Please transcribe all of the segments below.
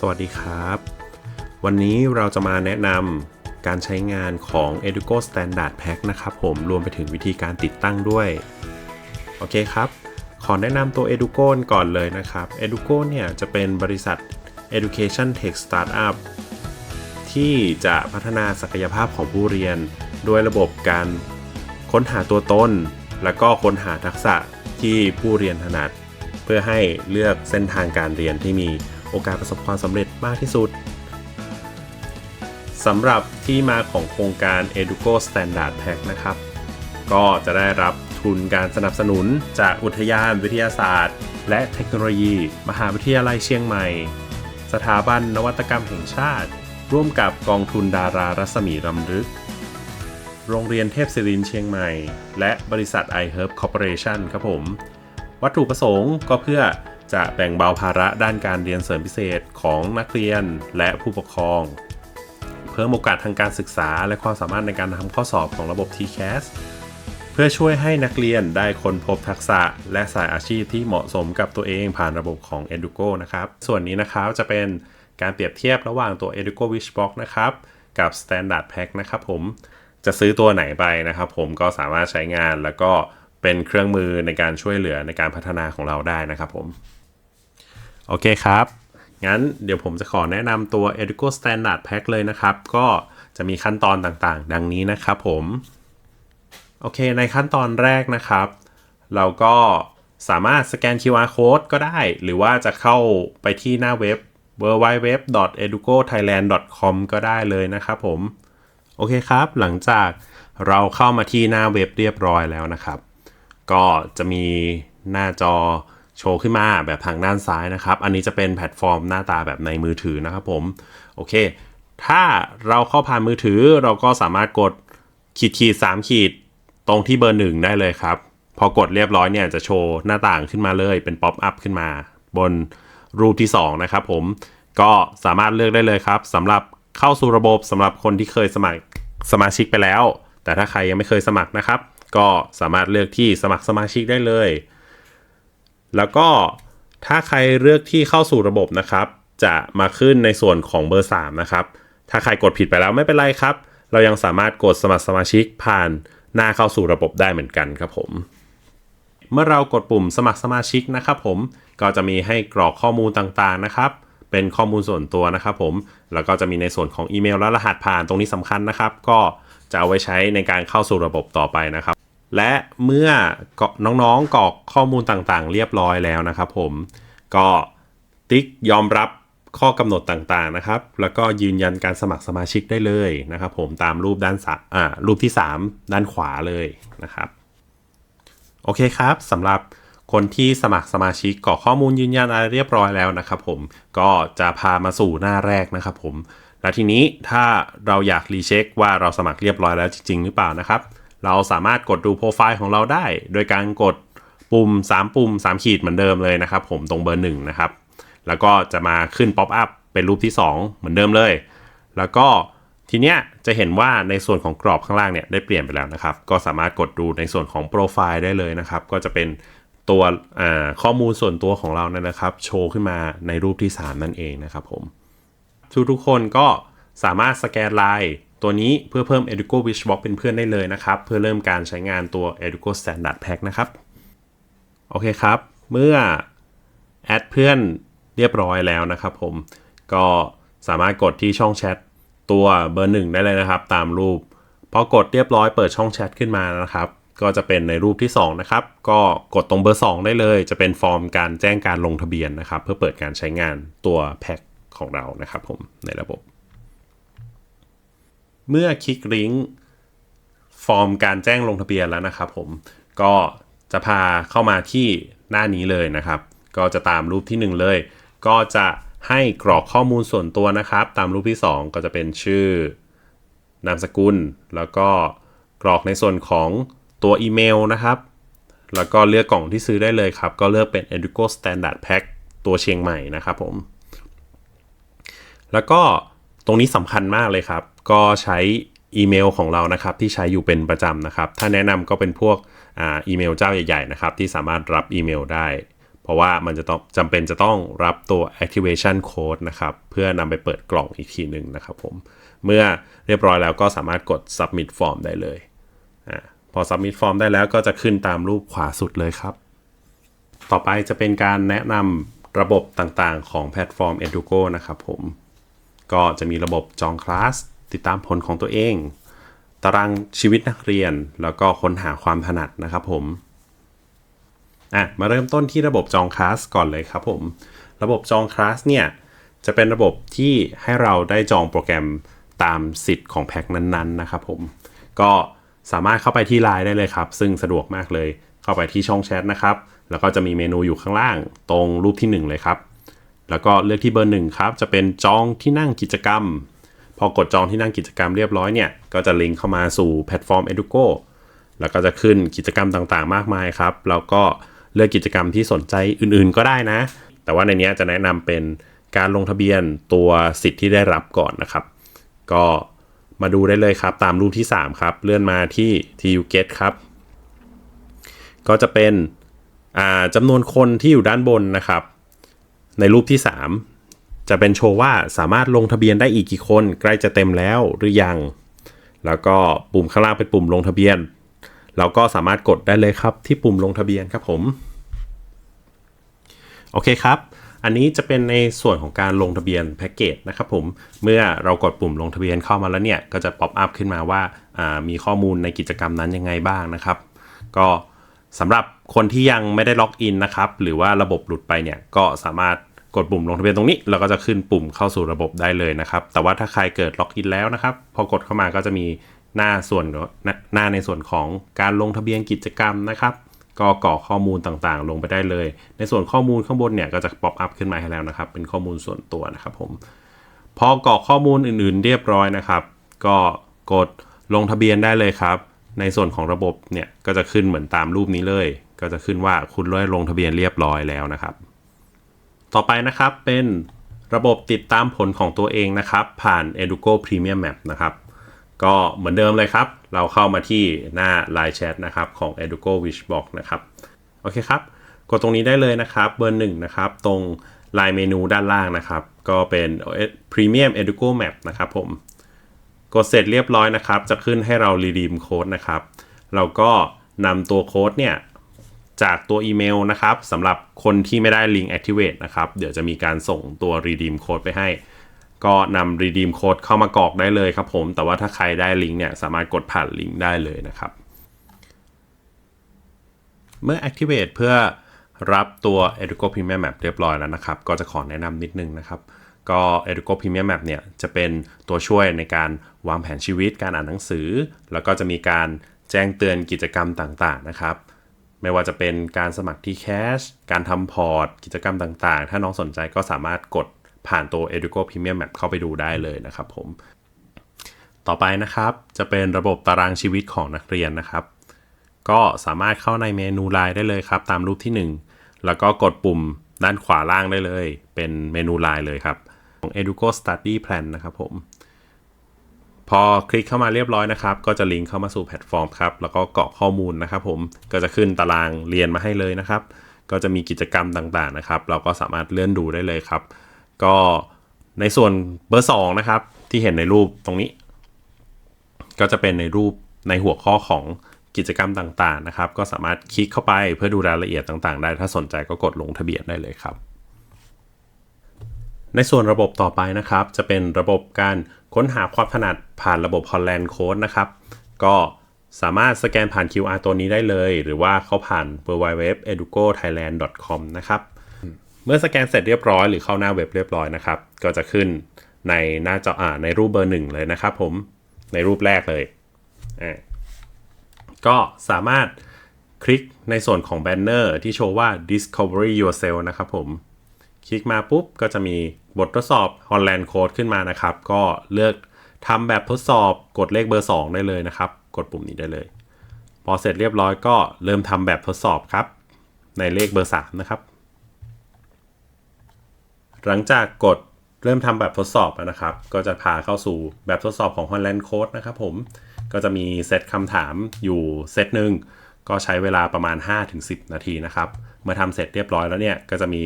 สวัสดีครับ วันนี้เราจะมาแนะนำการใช้งานของ Educo Standard Pack นะครับผมรวมไปถึงวิธีการติดตั้งด้วย โอเคครับ ขอแนะนำตัว Educo ก่อนเลยนะครับ Educo เนี่ยจะเป็นบริษัท Education Tech Startup ที่จะพัฒนาศักยภาพของผู้เรียน ด้วยระบบการค้นหาตัวตน แล้วก็ค้นหาทักษะที่ผู้เรียนถนัด เพื่อให้เลือกเส้นทางการเรียนที่มี โอกาสประสบความสำเร็จมากที่สุดสำหรับที่มาของโครงการ Educo Standard Pack นะครับ ก็จะได้รับทุนการสนับสนุนจากอุทยานวิทยาศาสตร์ และเทคโนโลยี มหาวิทยาลัยเชียงใหม่ สถาบันนวัตกรรมแห่งชาติ ร่วมกับกองทุนดารารัศมีรำลึก โรงเรียนเทพศิรินเชียงใหม่ และบริษัท iHerb Corporation ครับผม วัตถุประสงค์ก็เพื่อ จะแบ่งเบาภาระด้านการเรียนเสริมพิเศษของนักเรียนและผู้ปกครอง เพิ่มโอกาสทางการศึกษาและความสามารถในการทำข้อสอบของระบบ TCAS เพื่อช่วยให้นักเรียนได้ค้นพบทักษะและสายอาชีพที่เหมาะสมกับตัวเองผ่านระบบของ Educo นะครับ ส่วนนี้นะครับจะเป็นการเปรียบเทียบระหว่างตัว Educo Wishbox นะครับ กับ Standard Pack นะครับผมจะซื้อตัวไหนไปนะครับผมก็สามารถใช้งานแล้วก็ เป็นเครื่องมือในการช่วยเหลือในการพัฒนาของเราได้นะครับผม โอเคครับ งั้นเดี๋ยวผมจะขอแนะนำตัว Educo Standard Pack เลยนะครับ ก็จะมีขั้นตอนต่างๆ ดังนี้นะครับผม โอเค ในขั้นตอนแรกนะครับ เราก็สามารถสแกน QR code ก็ได้ หรือว่าจะเข้าไปที่หน้าเว็บ www.educothailand.com ก็ได้เลยนะครับผม โอเคครับ หลังจากเราเข้ามาที่หน้าเว็บเรียบร้อยแล้วนะครับ ก็จะมีหน้าจอโชว์ขึ้นมาแบบทางด้านซ้ายนะครับ อันนี้จะเป็นแพลตฟอร์มหน้าตาแบบในมือถือนะครับผม โอเค ถ้าเราเข้าผ่านมือถือเราก็สามารถกดขีดขีดสามขีดตรงที่เบอร์หนึ่งได้เลยครับ พอกดเรียบร้อยเนี่ยจะโชว์หน้าต่างขึ้นมาเลยเป็นป๊อปอัพขึ้นมา บนรูปที่ 2 นะครับผมก็สามารถเลือกได้เลยครับสำหรับเข้าสู่ระบบสำหรับคนที่เคยสมัครสมาชิกไปแล้ว แต่ถ้าใครยังไม่เคยสมัครนะครับ ก็สามารถเลือกที่สมัครสมาชิกได้เลย แล้วก็ถ้าใครเลือกที่เข้าสู่ระบบนะครับ จะมาขึ้นในส่วนของเบอร์ 3 นะครับ ถ้าใครกดผิดไปแล้วไม่เป็นไรครับ เรายังสามารถกดสมัครสมาชิกผ่านหน้าเข้าสู่ระบบได้เหมือนกันครับผม เมื่อเรากดปุ่มสมัครสมาชิกนะครับผมก็จะมีให้กรอกข้อมูลต่างๆนะครับ เป็นข้อมูลส่วนตัวนะครับผม แล้วก็จะมีในส่วนของอีเมลและรหัสผ่านตรงนี้สำคัญนะครับ ก็ จะเอาไว้ใช้ในการเข้าสู่ระบบต่อไปนะครับ และเมื่อน้องๆกรอกข้อมูลต่างๆ เรียบร้อยแล้วนะครับผมก็ติ๊กยอมรับข้อกำหนดต่างๆนะครับ แล้วก็ยืนยันการสมัครสมาชิกได้เลยนะครับ ผมตามรูปด้านสอ่ารูปที่ 3 ด้านขวาเลยนะครับโอเคครับสำหรับคนที่สมัครสมาชิกกรอกข้อมูลยืนยันอะไรเรียบร้อยแล้วนะครับ ผมก็จะพามาสู่หน้าแรกนะครับ ผม และทีนี้ถ้าเราอยากรีเช็คว่าเราสมัครเรียบร้อยแล้วจริง ๆ หรือเปล่านะครับ เราสามารถกดดูโปรไฟล์ของเราได้ โดยการกดปุ่ม 3 ปุ่ม 3 ขีดเหมือนเดิมเลยนะครับ ผมตรงเบอร์หนึ่งนะครับ แล้วก็จะมาขึ้นป๊อปอัพเป็นรูปที่ 2 เหมือนเดิมเลย แล้วก็ทีเนี้ยจะเห็นว่าในส่วนของกรอบข้างล่างเนี่ยได้เปลี่ยนไปแล้วนะครับ ก็สามารถกดดูในส่วนของโปรไฟล์ได้เลยนะครับ ก็จะเป็นตัวข้อมูลส่วนตัวของเรานั่นนะครับ โชว์ขึ้นมาในรูปที่ 3 นั่นเองนะครับผม ทุกทุกคนก็สามารถสแกนไลน์ตัวนี้เพื่อเพิ่ม Educo Wishbox เป็นเพื่อนได้เลยนะครับ เพื่อเริ่มการใช้งานตัว Educo Standard Pack นะครับ โอเคครับ เมื่อแอดเพื่อนเรียบร้อยแล้วนะครับผม ก็สามารถกดที่ช่องแชทตัวเบอร์หนึ่งได้เลยนะครับ ตามรูป พอกดเรียบร้อยเปิดช่องแชทขึ้นมานะครับ ก็จะเป็นในรูปที่ 2 นะครับ ก็กดตรงเบอร์ 2 ได้เลย จะเป็นฟอร์มการแจ้งการลงทะเบียนนะครับ เพื่อเปิดการใช้งานตัวแพ็ค ของเรานะครับผมในระบบ เมื่อคลิกลิงก์ฟอร์มการแจ้งลงทะเบียนแล้วนะครับผมก็จะพาเข้ามาที่หน้านี้เลยนะครับ ก็จะตามรูปที่ 1 เลย ก็จะให้กรอกข้อมูลส่วนตัวนะครับ ตามรูปที่ 2 ก็จะเป็นชื่อนามสกุล แล้วก็กรอกในส่วนของตัวอีเมลนะครับ แล้วก็เลือกกล่องที่ซื้อได้เลยครับ ก็เลือกเป็น Educo Standard Pack ตัวเชียงใหม่นะครับผม แล้วก็ตรงนี้สำคัญมากเลยครับ ก็ใช้อีเมลของเรานะครับที่ใช้อยู่เป็นประจำนะครับ ถ้าแนะนำก็เป็นพวกออีเมลเจ้าใหญ่ๆนะครับที่สามารถรับอีเมลได้ เพราะว่ามันจะต้องจำเป็นจะต้องรับตัว activation code นะครับ เพื่อนำไปเปิดกล่องอีกทีหนึ่งนะครับผม เมื่อเรียบร้อยแล้วก็สามารถกด submit form ได้เลยอาพอ submit form ได้แล้วก็จะขึ้นตามรูปขวาสุดเลยครับ ต่อไปจะเป็นการแนะนำระบบต่างๆของแพลตฟอร์ม Edugo นะครับผม ก็จะมีระบบจองคลาส ติดตามผลของตัวเอง ตารางชีวิตนักเรียน แล้วก็ค้นหาความถนัดนะครับผมอะมาเริ่มต้นที่ระบบจองคลาสก่อนเลยครับผม ระบบจองคลาสเนี่ยจะเป็นระบบที่ให้เราได้จองโปรแกรมตามสิทธิ์ของแพ็กนั้นๆนะครับผม ก็สามารถเข้าไปที่ไลน์ได้เลยครับ ซึ่งสะดวกมากเลย เข้าไปที่ช่องแชทนะครับ แล้วก็จะมีเมนูอยู่ข้างล่าง ตรงรูปที่ 1 เลยครับ แล้วก็เลือกที่เบอร์หนึ่งครับ จะเป็นจองที่นั่งกิจกรรม พอกดจองที่นั่งกิจกรรมเรียบร้อยเนี่ย ก็จะลิงก์เข้ามาสู่แพลตฟอร์ม Edugo แล้วก็จะขึ้นกิจกรรมต่างๆ มากมายครับ แล้วก็เลือกกิจกรรมที่สนใจอื่นๆ ก็ได้นะ แต่ว่าในนี้จะแนะนำเป็นการลงทะเบียนตัวสิทธิ์ที่ได้รับก่อนนะครับ ก็มาดูได้เลยครับ ตามรูปที่ 3 ครับ เลื่อนมาที่ TU Get ครับ ก็จะเป็นจำนวนคนที่อยู่ด้านบนนะครับ ในรูปที่ 3 จะเป็นโชว์ว่าสามารถลงทะเบียนได้อีกกี่คน ใกล้จะเต็มแล้วหรือยัง แล้วก็ปุ่มข้างล่างเป็นปุ่มลงทะเบียน เราก็สามารถกดได้เลยครับที่ปุ่มลงทะเบียนครับผม โอเคครับ อันนี้จะเป็นในส่วนของการลงทะเบียนแพ็กเกจนะครับผม เมื่อเรากดปุ่มลงทะเบียนเข้ามาแล้วเนี่ยก็จะป๊อปอัพขึ้นมาว่ามีข้อมูลในกิจกรรมนั้นยังไงบ้างนะครับ ก็สำหรับ คนที่ยังไม่ได้ล็อกอินนะครับ หรือว่าระบบหลุดไปเนี่ยก็สามารถกดปุ่มลงทะเบียนตรงนี้แล้วก็จะขึ้นปุ่มเข้าสู่ระบบได้เลยนะครับ แต่ว่าถ้าใครเกิดล็อกอินแล้วนะครับ พอกดเข้ามาก็จะมีหน้าส่วนหน้าในส่วนของการลงทะเบียนกิจกรรมนะครับ ก็กรอกข้อมูลต่างๆ ลงไปได้เลย ในส่วนข้อมูลข้างบนเนี่ยก็จะป๊อปอัพขึ้นมาให้แล้วนะครับ เป็นข้อมูลส่วนตัวนะครับผมพอกรอกข้อมูลอื่นๆ เรียบร้อยนะครับ ก็กดลงทะเบียนได้เลยครับ ในส่วนของระบบเนี่ยก็จะขึ้นเหมือนตามรูปนี้เลย ก็จะขึ้นว่าคุณได้ลงทะเบียนเรียบร้อยแล้วนะครับ ต่อไปนะครับเป็นระบบติดตามผลของตัวเองนะครับ ผ่าน Edugo Premium Map นะครับ ก็เหมือนเดิมเลยครับ เราเข้ามาที่หน้า Line Chat นะครับของ Edugo Wishbox นะครับ โอเคครับ กดตรงนี้ได้เลยนะครับเบอร์หนึ่งนะครับ ตรง Line เมนูด้านล่างนะครับ ก็เป็น Premium Edugo Map นะครับผม กดเสร็จเรียบร้อยนะครับ จะขึ้นให้เรา redeem code นะครับ เราก็นำตัวโค้ดเนี่ย จากตัวอีเมลนะครับสำหรับคนที่ไม่ได้ Link Activate นะครับ เดี๋ยวจะมีการส่งตัว redeem code ไปให้ ก็นำ redeem code เข้ามากรอกได้เลยครับผม แต่ว่าถ้าใครได้ลิงก์เนี่ยสามารถกดผ่านลิงก์ได้เลยนะครับ เมื่อ activate เพื่อรับตัว Edugo Premium Map เรียบร้อยแล้วนะครับ ก็จะขอแนะนำนิดนึงนะครับก็ Edugo Premium Map เนี่ยจะเป็นตัวช่วยในการวางแผนชีวิตการอ่านหนังสือ แล้วก็จะมีการแจ้งเตือนกิจกรรมต่างๆนะครับ ไม่ว่าจะเป็นการสมัครที่แคชการทำพอร์ต กิจกรรมต่างๆ ถ้าน้องสนใจก็สามารถกดผ่านตัว Edugo Premium Map เข้าไปดูได้เลยนะครับผม ต่อไปนะครับจะเป็นระบบตารางชีวิตของนักเรียนนะครับ ก็สามารถเข้าในเมนูไลน์ได้เลยครับ ตามรูปที่ 1 แล้วก็กดปุ่มด้านขวาล่างได้เลย เป็นเมนูไลน์เลยครับของ Edugo Study Plan นะครับผม พอคลิกเข้ามาเรียบร้อยนะครับ ก็จะลิงก์เข้ามาสู่แพลตฟอร์มครับ แล้วก็กรอกข้อมูลนะครับผม ก็จะขึ้นตารางเรียนมาให้เลยนะครับ ก็จะมีกิจกรรมต่างๆนะครับ เราก็สามารถเลื่อนดูได้เลยครับ ก็ในส่วนเบอร์2นะครับ ที่เห็นในรูปตรงนี้ ก็จะเป็นในรูปในหัวข้อของกิจกรรมต่างๆนะครับ ก็สามารถคลิกเข้าไปเพื่อดูรายละเอียดต่างๆ ได้ ถ้าสนใจก็กดลงทะเบียนได้เลยครับ ในส่วนระบบต่อไปนะครับ จะเป็นระบบการ ค้นหาความถนัดผ่านระบบ Holland Code นะครับ ก็สามารถสแกนผ่าน QR ตัวนี้ได้เลย หรือว่าเข้าผ่าน www.edugothailand.com นะครับ เมื่อสแกนเสร็จเรียบร้อยหรือเข้าหน้าเว็บเรียบร้อยนะครับ ก็จะขึ้นในหน้าจออ่าในรูปเบอร์หนึ่งเลยนะครับผมในรูปแรกเลย ก็สามารถคลิกในส่วนของแบนเนอร์ที่โชว์ว่า discovery yourself นะครับผม คลิกมาปุ๊บก็จะมีบททดสอบ Holland Code ขึ้นมานะครับ ก็เลือกทำแบบทดสอบกดเลขเบอร์ 2 ได้เลยนะครับ กดปุ่มนี้ได้เลย พอเสร็จเรียบร้อยก็เริ่มทำแบบทดสอบครับ ในเลขเบอร์ 3 นะครับ หลังจากกดเริ่มทำแบบทดสอบนะครับ ก็จะพาเข้าสู่แบบทดสอบของ Holland Code นะครับผมก็จะมีเซตคำถามอยู่เซตหนึ่งก็ใช้เวลาประมาณ 5-10 นาทีนะครับ เมื่อทำเสร็จเรียบร้อยแล้วเนี่ย ก็จะมี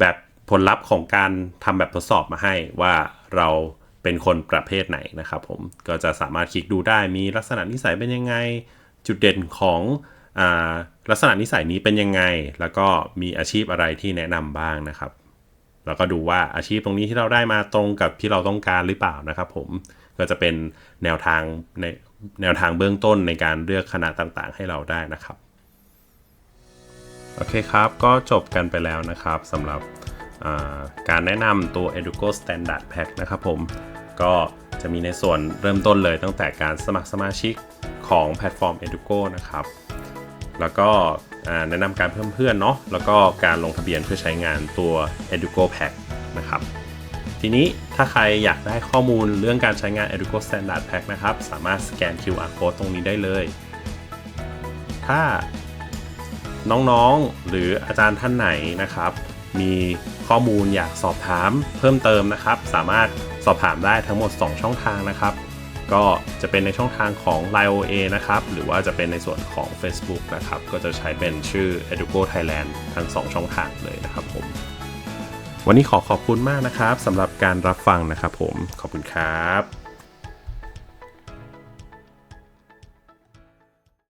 แบบ ผลลัพธ์ของการทำแบบทดสอบมาให้ว่าเราเป็นคนประเภทไหนนะครับผมก็จะสามารถคลิกดูได้มีลักษณะนิสัยเป็นยังไง จุดเด่นของอลักษณะนิสัยนี้เป็นยังไง แล้วก็มีอาชีพอะไรที่แนะนำบ้างนะครับ แล้วก็ดูว่าอาชีพตรงนี้ที่เราได้มาตรงกับที่เราต้องการหรือเปล่านะครับผมก็จะเป็นแนวทางในแนวทางเบื้องต้นในการเลือกคณะต่างๆ ให้เราได้นะครับ โอเคครับ ก็จบกันไปแล้วนะครับสำหรับ การแนะนำตัว Educo Standard Pack นะครับผม ก็จะมีในส่วนเริ่มต้นเลยตั้งแต่การสมัครสมาชิกของแพลตฟอร์ม Educo นะครับ แล้วก็แนะนำการเพิ่มเพื่อนเนาะ แล้วก็การลงทะเบียนเพื่อใช้งานตัว Educo Pack นะครับ ทีนี้ถ้าใครอยากได้ข้อมูลเรื่องการใช้งาน Educo Standard Pack นะครับ สามารถสแกน QR code ตรงนี้ได้เลย ถ้าน้องๆหรืออาจารย์ท่านไหนนะครับ มีข้อมูลอยากสอบถามเพิ่มเติมนะครับ สามารถสอบถามได้ทั้งหมด 2 ช่องทางนะครับ ก็จะเป็นในช่องทางของ Line OA นะครับ หรือว่าจะเป็นในส่วนของ Facebook นะครับ ก็จะใช้เป็นชื่อ Educo Thailand ทั้ง 2 ช่องทางเลยนะครับผม วันนี้ขอขอบคุณมากนะครับสำหรับการรับฟังนะครับผม ขอบคุณครับ